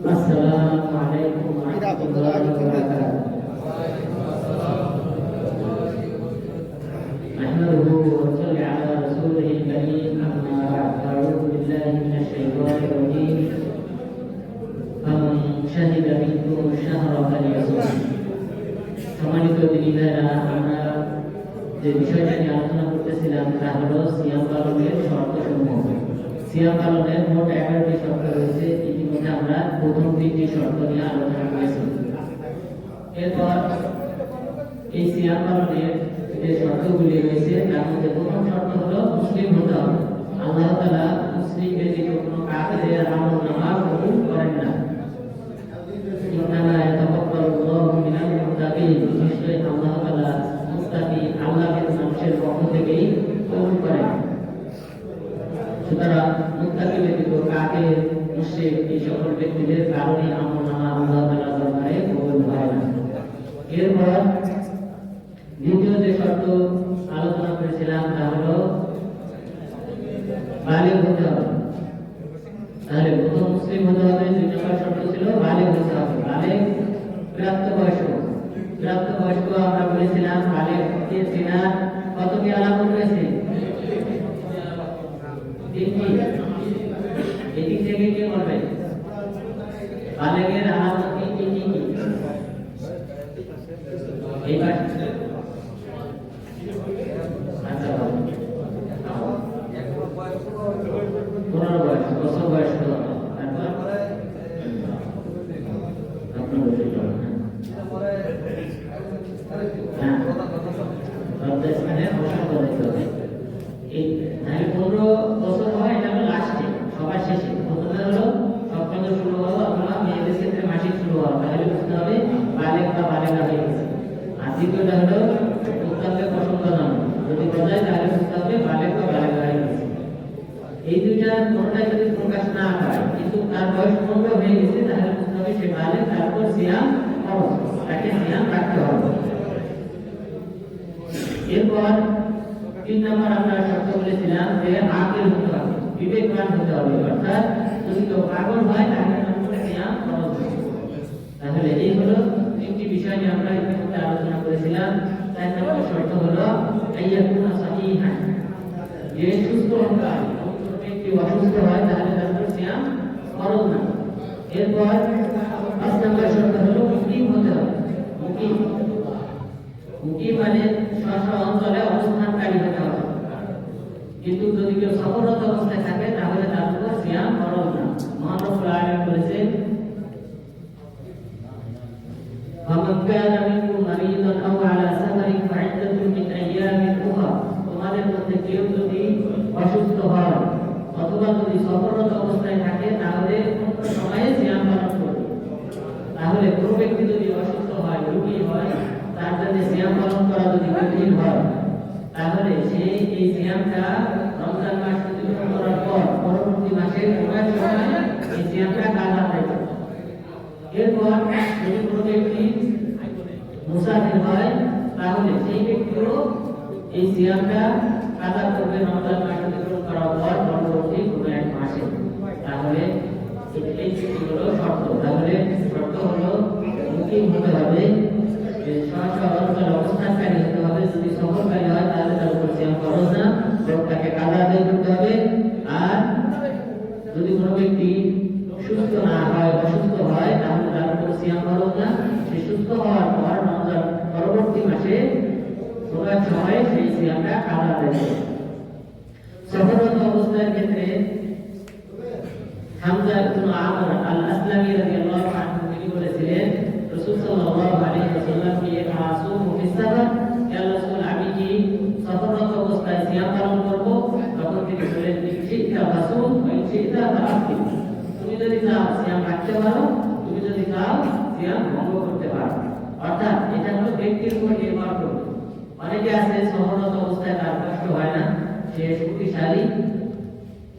السلام عليكم ورحمة الله وبركاته نحمده ونصلي على رسوله الكريم أما بعد أعوذ بالله من الشيطان الرجيم فمن شهد منكم الشهر فليصم সম্মানিত দিনীরা আমরা যে বিষয়টা নিয়ে আলোচনা করতেছিলাম তা হলো সিয়াম পালনের শর্তসমূহ সিয়াম পালনের মোট এগারোটি শর্ত রয়েছে ইতিমধ্যে আমরা প্রথম তিনটি শর্ত নিয়ে আলোচনা করেছি এরপর এই সিয়াম যে শর্তগুলি রয়েছে, তার মধ্যে প্রথম শর্ত হলো মুসলিম হতে হবে। আল্লাহ তাআলা মুসলিম ব্যতীত কোনো কাফেরের আমল নামা কবুল করেন না। ইন্নামা আল্লাহ তাআলা মুত্তাকি আল্লাহকে মানুষের পক্ষ থেকেই কবুল করেন সুতরাং মুত্তাকি ব্যতীত কাকে মুশরিক এই সকল ব্যক্তিদের কারণে আমল নামা আল্লাহ তাআলা দরবারে কবুল হয় না এরপর দ্বিতীয় যে শর্ত আলোচনা করেছিলাম তা হলো বালিগ হতে হবে তাহলে প্রথম মুসলিম হতে হবে দুই নম্বর শর্ত ছিল বালিগ হতে হবে বালিগ প্রাপ্তবয়স্ক প্রাপ্তবয়স্ক আমরা বলেছিলাম বালিগ কে চেনা কতটি আলামত রয়েছে তিনটি এদিক থেকে কে বলবে বালিগের আলামত তিনটি কি কি এই পাশে আচ্ছা ভালো। পনেরো বয়স বছর বয়স হলো তারপর আপনার বয়স হলো, হ্যাঁ। রমজান স্থানে অবসর করতে হবে। এই তাহলে পনেরো বছর হয় এটা হলো লাস্টে সবার শেষে প্রথমে হলো সপ্তম শুরু হলো অথবা মেয়েদের ক্ষেত্রে মাসিক শুরু হওয়া তাহলে বুঝতে হবে বালেক বা বালেকা হয়ে গেছে আর দ্বিতীয়টা হলো উত্তাপে পছন্দ নয় যদি বোঝায় তাহলে বুঝতে হবে বালেক বা বালেকা হয়ে গেছে এই দুইটা কোনটাই যদি প্রকাশ না পায় কিন্তু তার বয়স পনেরো হয়ে গেছে তাহলে বুঝতে হবে সে বালে তারপর সিয়াম ফরজ তাকে সিয়াম রাখতে হবে এরপর তিন নম্বর আমরা শর্ত বলেছিলাম যে আকেল হতে হবে, বিবেকবান হতে হবে। অর্থাৎ যদি কেউ পাগল হয় তার সিয়াম তাহলে এই হলো তিনটি বিষয় নিয়ে আমরা ইতিমধ্যে আলোচনা করেছিলাম। চার নম্বর শর্ত হলো, আইয়াকুনা সাহিহান। যে সুস্থ হতে হবে অসুস্থ হয়, তাহলে তার উপর সিয়াম ফরজ না। এরপর পাঁচ নম্বর শর্ত হলো মুকিম হতে হবে। মুকিম। মুকিম মানে স্ব অঞ্চলে অবস্থানকারী হতে হবে কিন্তু যদি কেউ সফররত অবস্থায় থাকে তাহলে তার উপর সিয়াম ফরজ না মহানবুল আলম বলেছেন فمن كان منكم مريضا او على سفر فعدة من ايام اخرى তোমাদের মধ্যে কেউ যদি অসুস্থ হয় অথবা যদি সফররত অবস্থায় থাকে তাহলে অন্য সময়ে সিয়াম পালন করবে তাহলে কোনো ব্যক্তি যদি অসুস্থ হয় রোগী হয় তার জন্য সিয়াম পালন করা যদি কঠিন হয়, তাহলে সে এই সিয়ামটা রমজান মাস অতিক্রম করার পর পরবর্তী মাসের সময় এই সিয়ামটা কাজা হয়ে যাবে এরপর যদি কোনো ব্যক্তি মুসাফির হয়, তাহলে সেই ব্যক্তিও এই সিয়ামটা কাজা করবে রমজান মাস অতিক্রম করার পর পরবর্তী কোনো এক মাসে। তাহলে এই- হলো শর্ত। তাহলে শর্ত হলো মুকিম হতে হবে যে সহসা অঞ্চলে অবস্থানকারী হতে হবে যদি সফরকারী হয়, তাহলে তার উপর সিয়াম খরচ না। বরং তাকে কাজা আদায় করতে হবে আর যদি কোনো ব্যক্তি সুস্থ না হয় অসুস্থ হয় তাহলে তার উপর সিয়াম খরচ না। সে সুস্থ হওয়ার পর রমজান পরবর্তী মাসে কোনো এক সময়ে সেই সিয়ামটা কাজা আদায় করবে সফররত অবস্থার ক্ষেত্রে হামজা ইবনে আমর আল-আসলামী রাদিয়াল্লাহু আনহু তিনি বলেছিলেন রাসূল সাল্লাল্লাহু আলাইহি ওয়াসাল্লামকে মাসুম ফি সাফর ইয়া রাসূল আমি কি সফররত অবস্থায় সিয়াম পালন করব? তখন তিনি বলেন ইনশিতা মাসুম ইনশিতা ফাআফতি তুমি যদি চাও সিয়াম রাখতে পারো, তুমি যদি চাও সিয়াম ভঙ্গ করতে পারো। অর্থাৎ এটা হলো ব্যক্তির উপর নির্ভর করবে। অনেকে আছে সফররত অবস্থায় তার কষ্ট হয় না, সে শক্তিশালী,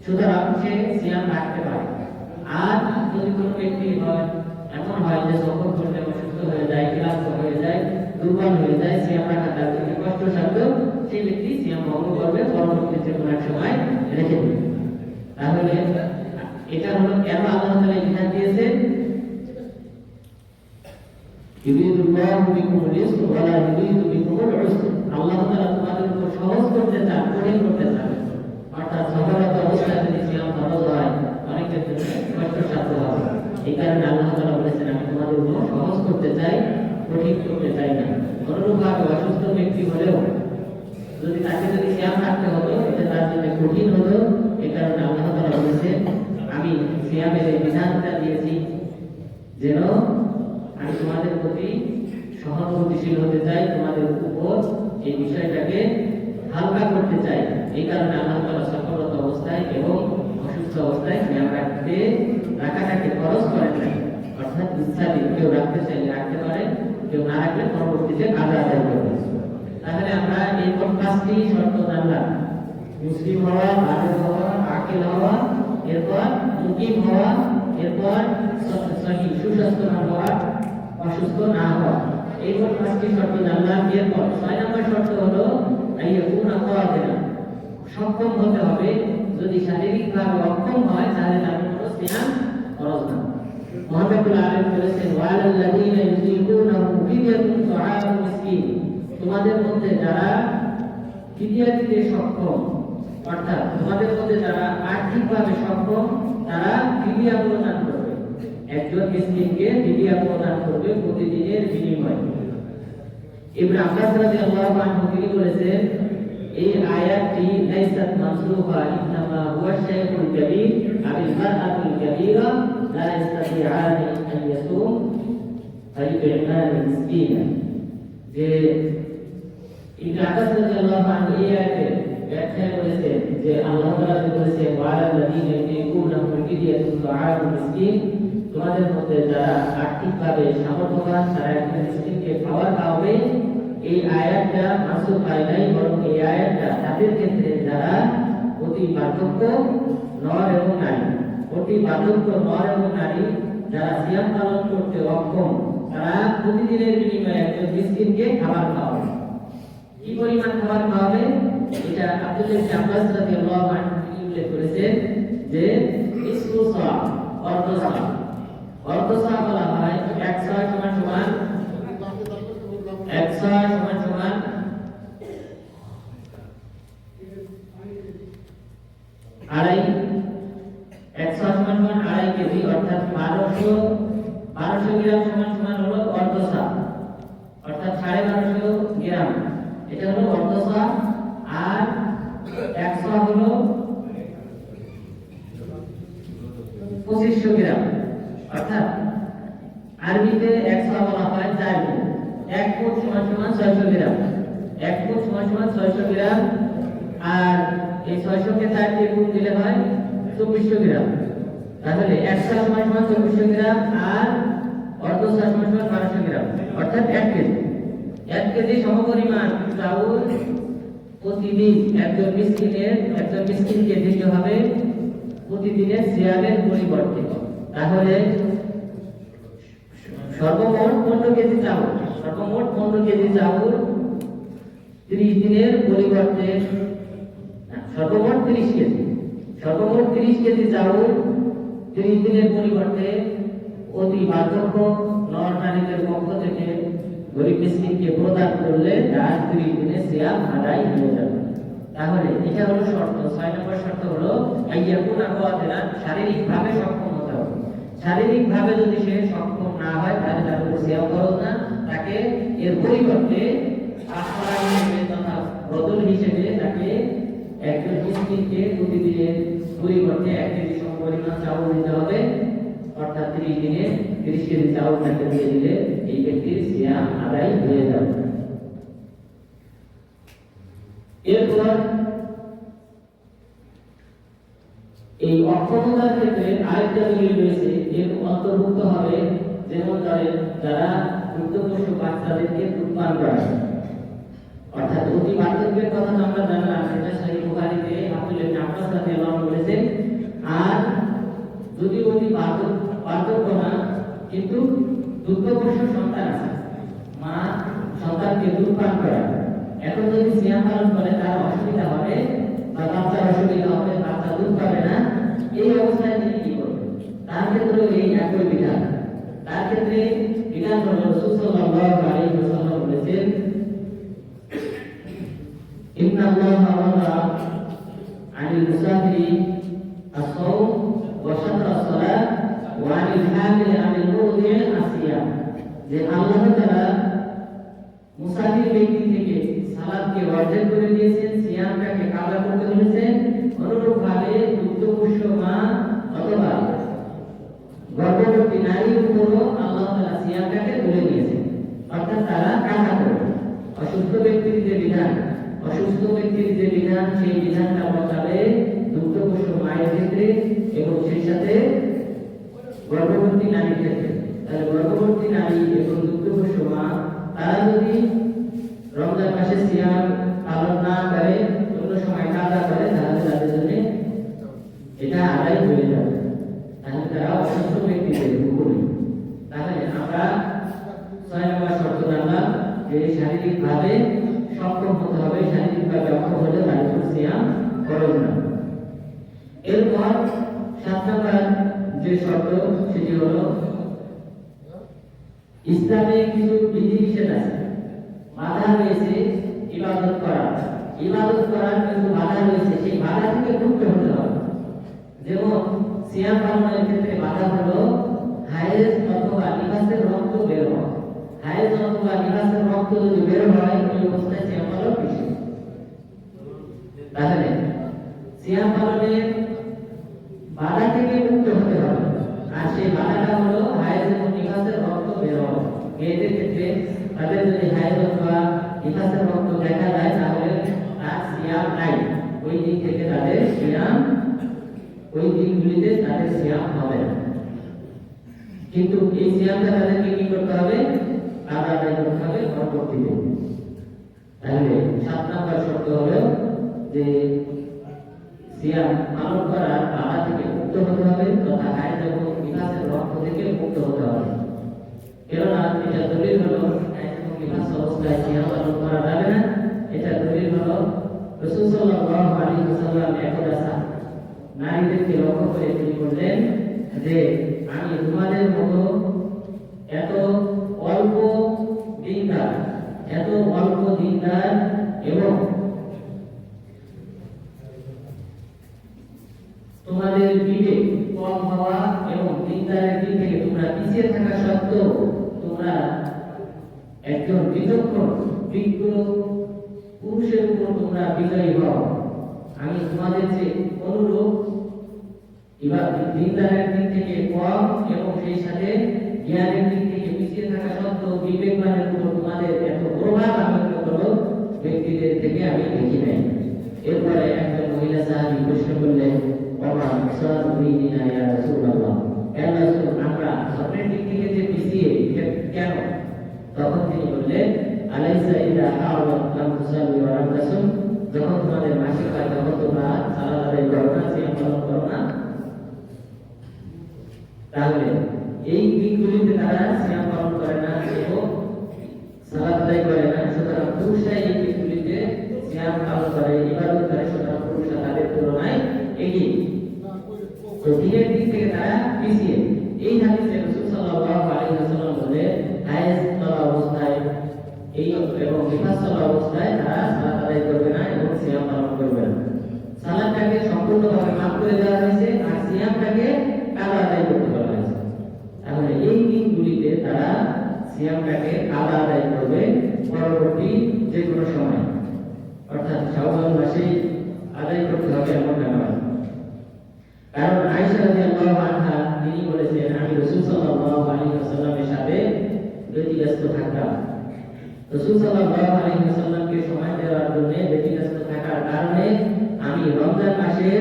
সুতরাং সে সিয়াম রাখতে পারে। আর যদি কোনো ব্যক্তি হয়, এমন হয় যে সফর করতে অসুস্থ হয়ে যায়, ক্লান্ত হয়ে যায় দুর্বল হয়ে যায় সিয়াম রাখা তার প্রতি কষ্টসাধ্য সেই ব্যক্তি সিয়াম ভঙ্গ করবে পরবর্তীতে কোনো এক সময় রেখে দেবে তাহলে এটা হলো কেন আল্লাহ বিধান দিয়েছে আল্লাহ হয় এই কারণে বলেছেন, আমি তোমাদের উপর সহজ করতে চাই। কঠিন করতে চাই না। অনুরূপভাবে অসুস্থ ব্যক্তি হলেও যদি তাকে যদি সিয়াম রাখতে হতো, এটা তার জন্য কঠিন হতো এই কারণে আল্লাহ তাআলা বলেছেন আমি সিয়ামের এই বিধানটা দিয়েছি যেন আমি তোমাদের প্রতি সহানুভূতিশীল হতে চাই, তোমাদের উপর এই বিষয়টাকে হালকা করতে চাই। এই কারণে আল্লাহ তাআলা সফলতা অবস্থায় এবং অসুস্থ অবস্থায় সিয়াম রাখতে, রাখাটাকে খরচ করেন নাই। অর্থাৎ ইচ্ছাতে কেউ রাখতে চাইলে রাখতে পারে। কেউ না রাখলে পরবর্তীতে কাজা আদায় করবে তাহলে আমরা এই পাঁচটি শর্ত জানলাম। মুসলিম হওয়া আলেম হওয়া, আকিল হওয়া, এরপর মুকিম হওয়া, এরপর স- সহি সুস্বাস্থ্যবান হওয়া, অসুস্থ না হওয়া। এই পাঁচটি শর্ত জানলাম। এরপর ছয় নম্বর শর্ত হলো সক্ষম হতে হবে। যদি শারীরিকভাবে অক্ষম হয়, তাহলে তার কোনো সিয়াম খরচ না। মুহাম্মদুল আলাইহি বলেছেন, ওয়ালাল্লাযীনা ইউযিকুনাহু ফিদিয়াতুন তুআমু মিসকিন। তোমাদের মধ্যে যারা ফিদিয়া দিতে সক্ষম, অর্থাৎ তোমাদের মধ্যে যারা আর্থিকভাবে সক্ষম, তারা ফিদিয়া প্রদান করবে। একজন মিসকিনকে ফিদিয়া প্রদান করবে প্রতিদিনের বিনিময়ে। ইবনে আব্বাস রাদিয়াল্লাহু আনহু, তিনি বলেছেন, এই আয়াতটি লাইসাত মানসুখা ইননামা হুয়া শাইখুল কাবীর আবিল মারআতুল কাবীরা ইস্তাতিআনি আন ইয়াসুম ফায়ুতইমানি মিসকিনা যে ইবনে আব্বাস রাদিয়াল্লাহু আনহু আয়াতে ব্যাখ্যা করেছেন যে আল্লাহ তাআলা বলেছেন ওয়ালাল্লাযীনা ইউকুনাহু ফিদিয়াতুন তুআমু মিসকিন তোমাদের মধ্যে যারা আর্থিকভাবে সামর্থ্যবান তারা একজন মিসকিনকে খাবার খাওয়াবে এই আয়াতটা মাসুক হয় নাই, বরং এই আয়াতটা তাদের ক্ষেত্রে যারা অতি পার্থক্য, নর এবং নারী। অতি পার্থক্য নর এবং নারী যারা সিয়াম পালন করতে অক্ষম, তারা প্রতিদিনের বিনিময়ে একজন মিসকিনকে খাবার খাওয়াবে। কি পরিমাণ খাবার খাওয়াবে? এটা ইবনে আব্বাস রাদিয়াল্লাহু আনহু উল্লেখ করেছেন যে ইসরু সা অর্ধ সা অর্ধ সা বলা হয় এক ছয় সমান সমান, এক ছয় সমান সমান আড়াই এক ছয় সমান সমান আড়াই কেজি, অর্থাৎ বারোশো বারোশো গ্রাম সমান সমান হলো অর্ধ সা অর্থাৎ সাড়ে বারোশো গ্রাম। এটা হলো অর্ধশা আর একশো হলো পঁচিশশো গ্রাম। অর্থাৎ আরবিতে একশো বলা হয় চার এক ফুট সমান সমান ছয়শো গ্রাম। এক ফুট সমান সমান ছয়শো গ্রাম। আর এই ছয়শোকে চার দিয়ে গুণ দিলে হয় চব্বিশশো গ্রাম। তাহলে একশো সমান সমান চব্বিশশো গ্রাম আর অর্ধশা সমান সমান বারোশো গ্রাম। অর্থাৎ এক কেজি। এক কেজি সমপরিমাণ চাউল প্রতিদিন একজন মিসকিনের একজন মিসকিনকে দিতে হবে প্রতিদিনের সিয়ামের পরিবর্তে। তাহলে সর্বমোট পনেরো কেজি চাউল। সর্বমোট পনেরো কেজি চাউল ত্রিশ দিনের পরিবর্তে না, সর্বমোট ত্রিশ কেজি। সর্বমোট ত্রিশ কেজি চাউল ত্রিশ দিনের পরিবর্তে অতি বার্ধক্য নর নারীদের পক্ষ থেকে গরিব মিসকিনকে প্রদান করলে তার ত্রিশ দিনে সিয়াম আদায় হয়ে যাবে। তাহলে এটা হলো শর্ত। ছয় নম্বর শর্ত হলো আইয়াকুন আকওয়াতিনা শারীরিক ভাবে সক্ষম হতে হবে। শারীরিক ভাবে যদি সে সক্ষম না হয়, তাহলে তার উপর সিয়াম খরচ না। তাকে এর পরিবর্তে বদল হিসেবে তাকে একজন মিসকিনকে প্রতিদিনের পরিবর্তে এক কেজি সমপরিমাণ চাউল দিতে হবে। অর্থাৎ ত্রিশ দিনে তিরিশ কেজি চাউল তাকে দিয়ে দিলে এই ব্যক্তির সিয়াম আদায় হয়ে যাবে। এরপর এই অক্ষমতার ক্ষেত্রে আরেকটা দলিল রয়েছে, এর অন্তর্ভুক্ত হবে যেমন যারা বাচ্চাদেরকে অর্থাৎ অতি বার্ধক্যের কথা আমরা জানলাম, সেটা ইবনে আব্বাস বলেছেন আর যদি অতি বার্ধক্য না, কিন্তু দুগ্ধপোষ্য সন্তান আছে। মা সন্তানকে দুধ পান এখন যদি সিয়াম পালন করে, তার অসুবিধা হবে, বা বাচ্চার অসুবিধা হবে, বাচ্চা দুধ পাবে না, এই অবস্থায় তিনি কি করবেন? তার ক্ষেত্রেও এই একই বিধান। তার ক্ষেত্রে বিধান হলো রাসূল সাল্লাল্লাহু আলাইহি ওয়াসাল্লাম বলেছেন ইন্না আল্লাহ ওয়াদা আনিল মুসাফিরি الصوم وشطر الصلاة وعن الحامل عن المرضع الصيام যে আল্লাহ তাআলা মুসাফির ব্যক্তি থেকে সালাদকে অর্জন করে দিয়েছেন সিয়ামটাকে কাজা করতে বলেছেন অনুরূপভাবে দুগ্ধপুষ্য মা অথবা গর্ভবতী নারীর উপরও আল্লাহ তাআলা সিয়ামটাকে তুলে দিয়েছেন অর্থাৎ তারা কাজা করবে অসুস্থ ব্যক্তির যে বিধান অসুস্থ ব্যক্তির যে বিধান সেই বিধানটা ছয় নম্বর শর্ত জানলাম যে শারীরিক ভাবে সক্ষম হতে হবে শারীরিক ভাবে অক্ষম হলে জন্য সিয়াম না। এরপর সাত নম্বর যে শর্ত সেটি হলো ইসলামে কিছু বিধিনিষেধ আছে। বাধা রয়েছে ইবাদত করা। ইবাদত করার কিছু বাধা রয়েছে, সেই বাধা থেকে মুক্ত হতে হবে। যেমন সিয়াম পালনের ক্ষেত্রে বাধা হলো হায়েজ অথবা নিবাসের রক্ত বের হওয়া। হায়েজ অথবা নিবাসের রক্ত যদি বের হয় ওই অবস্থায় সিয়াম পালন তাহলে সিয়াম পালনের বাধা থেকে মুক্ত হতে হবে। আর সেই বাধাটা হলো হায়েজ এবং রক্ত বের হওয়া। মেয়েদের ক্ষেত্রে তাদের যদি হায়েজ অথবা নিবাসের রক্ত দেখা যায়, তাহলে তার সিয়াম নাই। ওই দিক থেকে তাদের সিয়াম, ওই দিনগুলিতে তাদের সিয়াম হবে না। কিন্তু এই সিয়ামটা তাদেরকে কি করতে হবে? কাজ আদায় করতে হবে পরবর্তীতে তাহলে সাত নম্বর শর্ত হলো যে সিয়াম পালন করার বাধা থেকে মুক্ত হতে হবে তথা এবং বিকাশের রক্ত থেকে মুক্ত হতে হবে। কেননা এটা দলিল হলো বিকাশ অবস্থায় সিয়াম পালন করা যাবে না। এটা দলিল হলো, রসুল সাল্লাল্লাহু আলাইহি ওয়াসাল্লাম একদা নারীদেরকে লক্ষ্য করে তিনি বললেন যে, আমি তোমাদের মতো এত এত অল্প দিনদার এবং তোমাদের বিবেক কম হওয়া এবং দিনদারের দিক থেকে তোমরা পিছিয়ে থাকা সত্ত্বেও তোমরা একজন বিচক্ষণ বিজ্ঞ পুরুষের উপর তোমরা বিজয়ী হও। আমি তোমাদের যে অনুরূপ এবার দিনদারের দিক থেকে কম এবং সেই সাথে জ্ঞানের দিক পিছিয়ে থাকা সত্ত্বেও বিবেকবানের উপর তোমাদের এত প্রভাব আমি কোনো ব্যক্তিদের থেকে আমি দেখি নাই। এরপরে একজন মহিলা সাহাবি প্রশ্ন করলেন বাবা সব দিনা ইয়া রাসূলুল্লাহ? কেন রাসূল, আমরা ধর্মের দিক থেকে যে পিছিয়ে কেন? তখন তিনি বললেন, আলাইসা ইদা হাওয়াত লাম তুসাল্লি ওয়া লাম তাসুম যখন তোমাদের মাসিক হয়, তখন তোমরা সালাত আদায় করো না সিয়াম পালন করো না? তাহলে এই দিকগুলিতে তারা সিয়াম পালন করে না, এবং সালাত আদায় করে না। সুতরাং পুরুষরা এই দিকগুলিতে সিয়াম পালন করে, ইবাদত করে। সুতরাং পুরুষরা তাদের তুলনায় এগিয়ে। তো দিনের দিক থেকে তারা পিছিয়ে। এই হাদিসে রাসূল সাল্লাল্লাহু আলাইহি ওয়াসাল্লাম বলে, হায়েজ চলা অবস্থায়, এই এবং নিফাস চলা অবস্থায় তারা সালাত আদায় করবে না এবং সিয়াম পালন করবে না। সালাতটাকে সম্পূর্ণভাবে মাফ করে দেওয়া হয়েছে, আর সিয়ামটাকে কাজা আদায় করতে বলা তারা সিয়ামটাকে কাজা আদায় করবে পরবর্তী যে কোনো সময়। অর্থাৎ শাওয়াল মাসেই আদায় করতে হবে এমনটা নয়। কারণ তিনি বলেছেন, আমি সাথে ব্যতিব্যস্ত থাকতাম। সময় দেওয়ার জন্য ব্যতিব্যস্ত থাকার কারণে আমি রমজান মাসের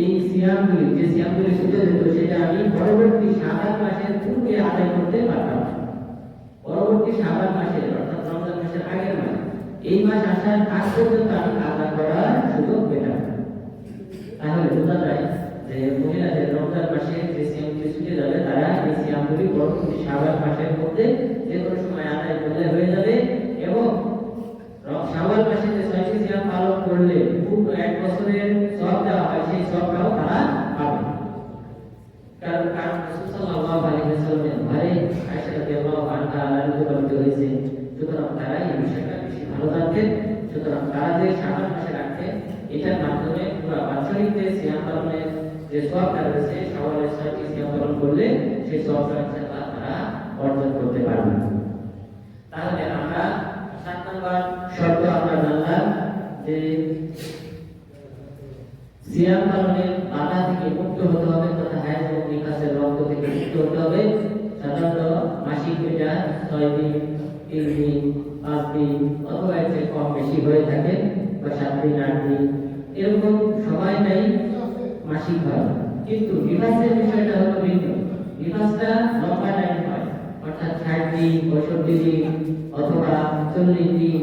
এই সিয়ামগুলি, যে সিয়ামগুলি ছুটে যেত সেটা আমি পরবর্তী শাবান মাসের পূর্বে আদায় করতে পারতাম। পরবর্তী শাবান মাসের অর্থাৎ রমজান মাসের আগের মাস, এই মাস আসার আগ পর্যন্ত আমি আদায় করার সুযোগ পেতাম। তাহলে বোঝা যায় যে মহিলাদের রমজান মাসে যে সিয়ামগুলি ছুটে যাবে, তারা এই সিয়ামগুলি পরবর্তী শাবান মাসের মধ্যে যে কোনো সময় আদায় করলে হয়ে যাবে এবং শাওয়াল মাসে যে ছয়টি সিয়াম পালন করলে পুরো এক বছরের সব দেওয়া হয়, সেই সবটাও তারা সাল্লাল্লাহু আলাইহি ওয়াসাল্লাম সাল্লামের ঘরে আয়েশা রাদিয়াল্লাহু আনহা পালিত হয়েছে। সুতরাং তারা এই বিষয়টা বেশি ভালো জানতেন সুতরাং তারা যে শাবান মাসে রাখতেন এটার মাধ্যমে পুরো বাৎসরিক যে সিয়াম পালনের যে সবটা রয়েছে, সওয়ালের ছয়টি সিয়াম পালন করলে সেই সবটা ইনশাআল্লাহ তারা অর্জন করতে পারবে। তাহলে আমরা সাত নম্বর শর্ত আমরা জানলাম যে সিয়াম পালনের বাধা থেকে মুক্ত হতে হবে, তথা হায়াত এবং নিকাশের রক্ত থেকে মুক্ত হতে হবে। সাধারণত মাসিক এটা ছয় দিন, তিন দিন, পাঁচ দিন অথবা এর চেয়ে কম বেশি হয়ে থাকে বা সাত দিন, আট দিন। এরকম সময়টাই মাসিক হয়। কিন্তু নিবাসের বিষয়টা হলো ভিন্ন। নিবাসটা লম্বা হয়, অর্থাৎ ষাট দিন, পঁয়ষট্টি দিন অথবা চল্লিশ দিন।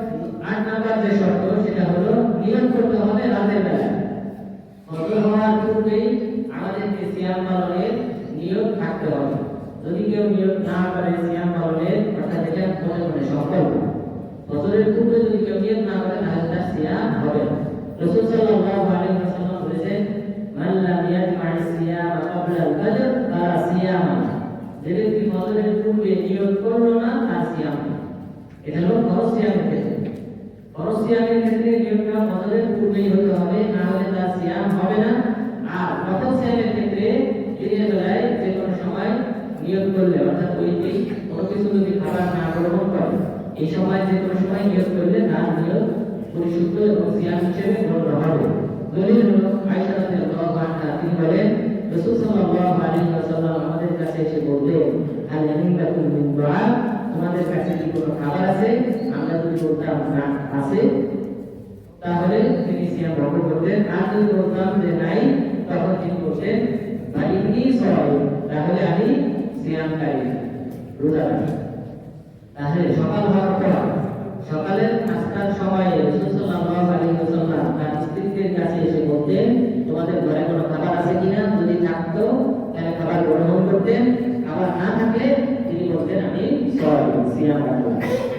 আট নাম্বার যে শর্ত, সেটা হলো নিয়ম করতে হবে রাতের বেলায়। ফজর হওয়ার পূর্বেই আমাদেরকে সিয়াম পালনের নিয়ম থাকতে হবে। যদি কেউ নিয়ম না করে সিয়াম পালনের, অর্থাৎ এটা মনে মনে সংকল্প ফজরের পূর্বে যদি কেউ নিয়ম না করে, তাহলে তার সিয়াম হবে রাসূল সাল্লাল্লাহু আলাইহি ওয়াসাল্লাম বলেছেন, মান লাম ইয়াজমা'i সিয়াম ক্বাবলা আল-ফজর ফালা যে ব্যক্তি ফজরের পূর্বে নিয়ম করল না, তার সিয়াম এটা হলো ফরজ সিয়ামের ক্ষেত্রে। ফরজ সিয়ামের ক্ষেত্রে নিয়মটা ফজরের পূর্বেই হতে হবে, না হলে তার সিয়াম হবে না। আর নফল সিয়ামের ক্ষেত্রে দিনের বেলায় যে কোনো সময় নিয়ত করলে, অর্থাৎ ওই দিন কোনো কিছু যদি খাবার না গ্রহণ করে, এই সময় যে কোনো সময় নিয়ত করলে তার নিয়ত পরিশুদ্ধ এবং সিয়াম হিসেবে গণ্য হবে। দলিল হলো, আয়েশা রাদিয়াল্লাহু আনহা, তিনি বলেন, রাসূল সাল্লাল্লাহু আলাইহি ওয়াসাল্লাম আমাদের কাছে এসে বলতেন হাল ইয়ামিনকাকুম মিন তোমাদের কাছে কি কোনো খাবার আছে? আমরা যদি বলতাম না। আছে, তাহলে তিনি সিয়াম ভঙ্গ করতেন আর যদি বলতাম যে নাই তখন তিনি বলতেন সবাই তাহলে আমি সিয়ামকারী রোজা তাহলে সকাল হওয়ার পর সকালের নাস্তার সময় তার স্ত্রীদের কাছে এসে বলতেন, তোমাদের ঘরে কোনো খাবার আছে কিনা? যদি থাকতো, তাহলে খাবার গ্রহণ করতেন। খাবার না থাকলে তিনি বলতেন, আমি সরি সিয়াম রাখলাম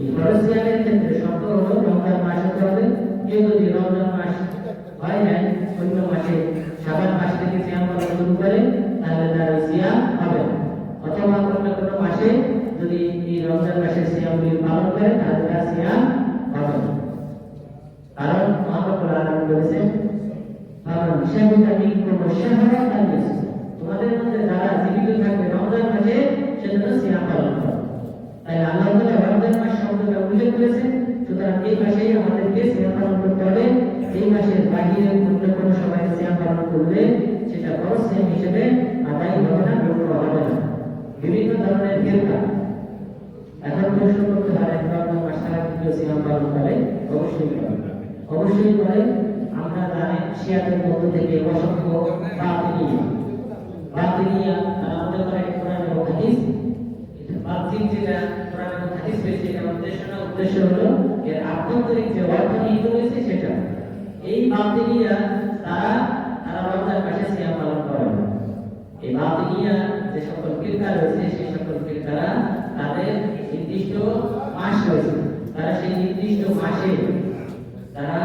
এই ফরসিয়ানের ক্ষেত্রে শর্ত হলো রমজান মাস হতে হবে কেউ যদি রমজান মাস হয় নাই, অন্য মাসে সাবান মাস থেকে সিয়াম করা শুরু করে, তাহলে তার সিয়াম হবে না। অথবা অন্য কোনো মাসে যদি এই রমজান মাসে সিয়ামগুলি পালন করে, তাহলে তার সিয়াম হবে না কারণ মহাপ্রভু আলম বলেছেন কারণ শাহিদা মিনকুম শাহরা ফালিয়াস তোমাদের মধ্যে যারা জীবিত থাকবে রমজান মাসে সেজন্য সিয়াম পালন করো তাই আল্লাহ তাআলা রমজান মাস শব্দটা উল্লেখ করেছেন সুতরাং এই মাসেই আমাদেরকে সিয়াম পালন করতে হবে এই মাসের বাহিরে অন্য কোনো পালন করলে সেটা বড় সিয়াম হিসেবে আদায় হবে না গ্রহণ হবে না। বিভিন্ন ধরনের ফেরকা এখন প্রশ্ন করতে পারে রমজান মাস ছাড়া কি সিয়াম পালন করে, অবশ্যই করে। অবশ্যই করে, আমরা জানি শিয়াদের মধ্য থেকে অসংখ্য করে হাদিস। যেটা হাদিস পেয়েছে এটা উদ্দেশ্য উদ্দেশ্য হলো এর আভ্যন্তরিক যে রয়েছে সেটা। এই বাতিনিয়া তারা তারা রমজান মাসে সিয়াম পালন করে না এই বাতিনিয়া যে সকল ফিরকা রয়েছে, সেই সকল ফিরকারা তাদের নির্দিষ্ট মাস রয়েছে। তারা সেই নির্দিষ্ট মাসে তারা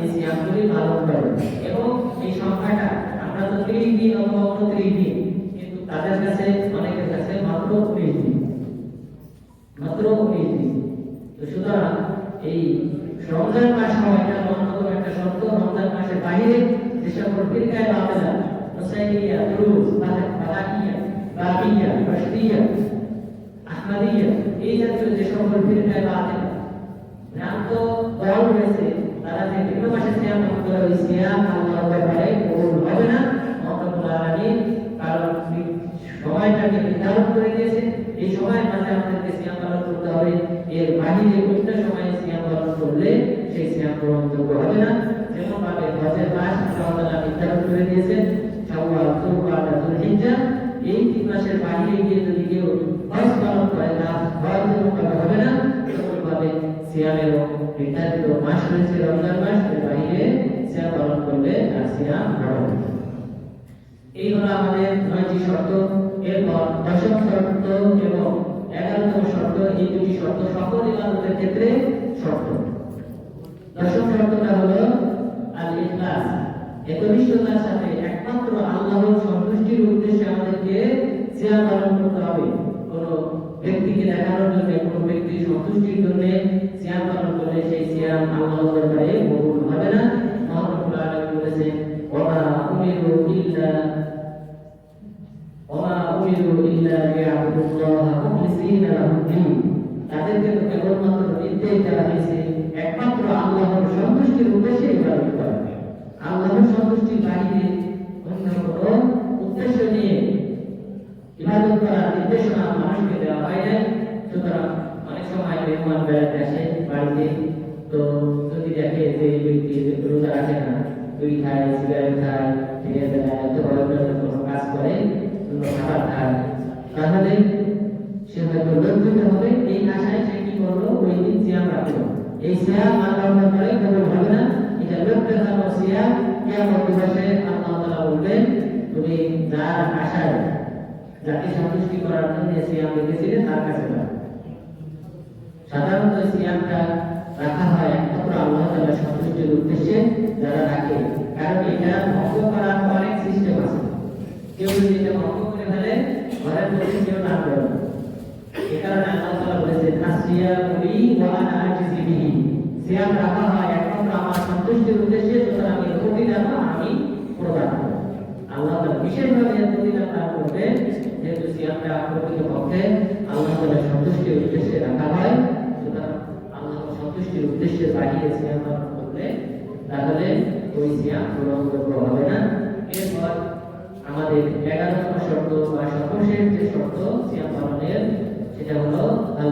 এই সিয়ামগুলি পালন করে এবং এই সংখ্যাটা আমরা তো ত্রিশ দিন অথবা উনত্রিশ দিন, কিন্তু তাদের কাছে, অনেকের কাছে মাত্র উনিশ দিন। মাত্র উনিশ দিন। তো সুতরাং এই রমজান মাস এটা অন্যতম একটা শর্ত। রমজান মাসের বাইরে ফিরকায় বাতেলা মুসাইলিয়া দুরুস ফালাকিয়া বাবিয়া বা হানাফিয়া আহমাদিয়া এই জাতীয় যে সকল ফিরকায় বা আছে নাম তো দল রয়েছে তারা যে বিভিন্ন মাসে সিয়াম করে ওই সিয়াম আল্লাহর ব্যাপারে কবুল হবে না মহাপ্রভুল আলামিন কারণ সময়টাকে নির্ধারণ করে দিয়েছে এই সময়ের মাঝে আমাদেরকে সিয়াম পালন করতে হবে এর বাহিরে অন্য সময়ে সিয়াম পালন করলে সেই ভাবে করে দিয়েছেন এই তিন মাসের বাহিরে গিয়ে যদি কেউ হজ পালন করে না হজ হবে না ভাবে সিয়ামেরও নির্ধারিত মাস রয়েছে রমজান মাস বাহিরে সিয়াম পালন করলে তার সিয়াম হবে এই হলো আমাদের নয়টি শর্ত এরপর দশম শর্ত এবং এগারোতম শর্ত, এই দুটি শর্ত সকল ইবাদতের ক্ষেত্রে শর্ত। দশম শর্তটা হলো আল ইখলাস একনিষ্ঠতার সাথে একমাত্র আল্লাহর সন্তুষ্টির উদ্দেশ্যে আমাদেরকে সিয়াম পালন করতে হবে। কোন ব্যক্তিকে দেখানোর জন্য, কোন ব্যক্তির সন্তুষ্টির জন্য সিয়াম পালন করলে সেই সিয়াম আল্লাহর দরবারে কবুল হবে না। মহানবুল আলামিন বলেছেন ওয়া উমিরু ইল্লা ওয়া উমিরু ইল্লা লিয়াবুদুল্লাহ মুখলিসিনা লাহুদ্দিন তাদেরকে কেবলমাত্র নির্দেশ দেওয়া হয়েছে একমাত্র আল্লাহর সন্তুষ্টির উদ্দেশ্যে ইবাদত করা আল্লাহর সন্তুষ্টির বাহিরে অন্য কোনো উদ্দেশ্য নিয়ে ইবাদত করার নির্দেশনা মানুষকে দেওয়া হয় নাই সুতরাং অনেক সময় মেহমান বেড়াতে আসে বাড়িতে তো যদি দেখে যে এই ব্যক্তি রোজা রাখে না দুই খায় সিগারেট খায় ঠিক আছে অথবা অন্য কোনো কাজ করে অন্য খাবার খায় তাহলে সে হয়তো লজ্জিত হবে এই আশায় সে কি করল ওই দিন সিয়াম রাখল এই সিয়াম আল্লাহর দরবারে কবুল হবে না এটা লোক দেখানো সিয়াম কিয়ামত দিবসে আল্লাহ তাআলা বলবেন তুমি যার আশায় যাকে সন্তুষ্টি করার জন্য সিয়াম রেখেছিলে তার কাছে সাধারণত সিয়ামটা রাখা হয় একমাত্র আল্লাহ তাআলার সন্তুষ্টির উদ্দেশ্যে যারা রাখে। কারণ এটা ভঙ্গ করার অনেক সিস্টেম আছে। কেউ যদি এটা ভঙ্গ করে ফেলে, ঘরের মধ্যে কেউ না করে না। এ কারণে আল্লাহ তাআলা বলেছেন আনা সিয়াম রাখা হয় একমাত্র আমার সন্তুষ্টির উদ্দেশ্যে সুতরাং এর প্রতিদান আমি প্রদান করব আল্লাহ তাআলা বিশেষভাবে এর প্রতিদান দান করবে যেহেতু সিয়ামটা প্রকৃতপক্ষে আল্লাহ তাআলার সন্তুষ্টির উদ্দেশ্যে রাখা হয় সুতরাং আল্লাহর সন্তুষ্টির উদ্দেশ্যে বাহিরে সিয়াম পালন করলে তাহলে ওই সিয়াম গ্রহণযোগ্য হবে না এরপর আমাদের এগারোতম শর্ত বা সর্বশেষ যে শর্ত সিয়াম পালনের সেটা হলো আল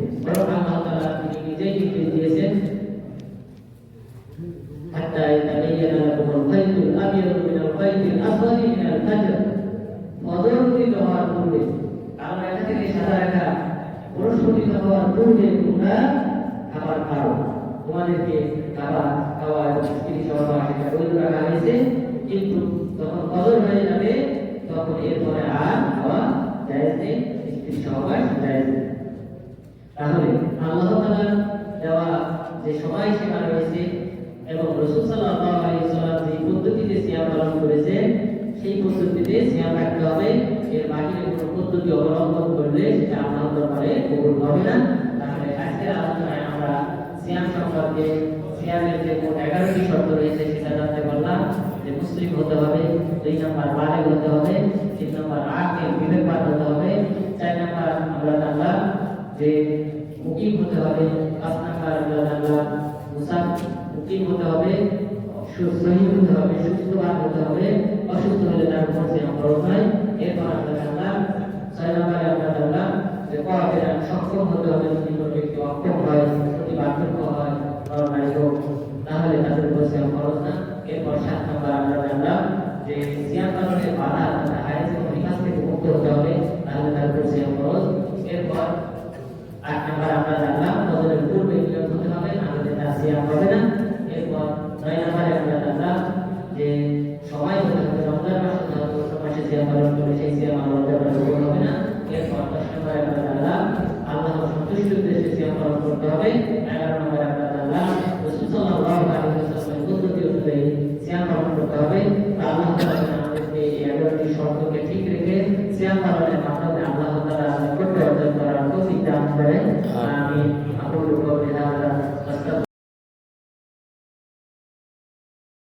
الخيط الابيض من الخيط الاسود من الفجر ফজরুদ্দিত হওয়ার পূর্বে কারণ এটা থেকে সাদা রেখা পুরস্কৃত হওয়ার পূর্বে তোমরা খাবার খাও তোমাদেরকে খাবার খাওয়া এবং স্ত্রী সহবাস সেটা বৈধ রাখা হয়েছে কিন্তু যখন ফজর হয়ে যাবে তখন এরপরে আর খাওয়া জায়েজ নেই স্ত্রী সহবাস জায়েজ নেই তাহলে আল্লাহ তাআলা দেওয়া যে সময় সীমা রয়েছে এবং রাসূল সাল্লাল্লাহু আলাইহি পদ্ধতিতে সিয়াম পালন করেছেন সেই পদ্ধতিতে সিয়াম রাখতে হবে। এর বাহিরে কোনো পদ্ধতি অবলম্বন করলে সেটা আল্লাহ দরবারে কবুল হবে না। তাহলে আজকের আলোচনায় আমরা সিয়াম সম্পর্কে, সিয়ামের যে মোট এগারোটি শর্ত রয়েছে সেটা জানতে পারলাম, যে মুসলিম হতে হবে, দুই নম্বর বালেগ হতে হবে, তিন নম্বর আগে বিবেকবান হতে হবে, চার নম্বর আমরা জানলাম যে মুকিম হতে হবে, পাঁচ নাম্বার আমরা জানলাম মুসাফ, মুকিম হতে হবে এরপর আমরা জানলাম ছয় নম্বরে আমরা জানলাম হবে না এরপর তার সিয়াম হবে না। এরপর নয় নাম্বারে আমরা জানলাম যে সময় হতে হবে রমজান মাস হতে হবে অন্য মাসে সিয়াম পালন করলে সেই সিয়াম আল্লাহ দরবারে কবুল হবে না এরপর দশ নম্বরে আমরা জানলাম আল্লাহ সন্তুষ্টির উদ্দেশ্যে সিয়াম পালন করতে হবে এগারো নম্বরে আমরা জানলাম রাসূল সাল্লাল্লাহু আলাইহি ওয়াসাল্লামের পদ্ধতি করতে হবে আল্লাহ আমাদেরকে এই এগারোটি শর্তকে ঠিক রেখে সিয়াম পালনের মাধ্যমে আল্লাহ তাআলা নিকটে অর্জন করার তৌফিক দান। করেন আমি আপনাদের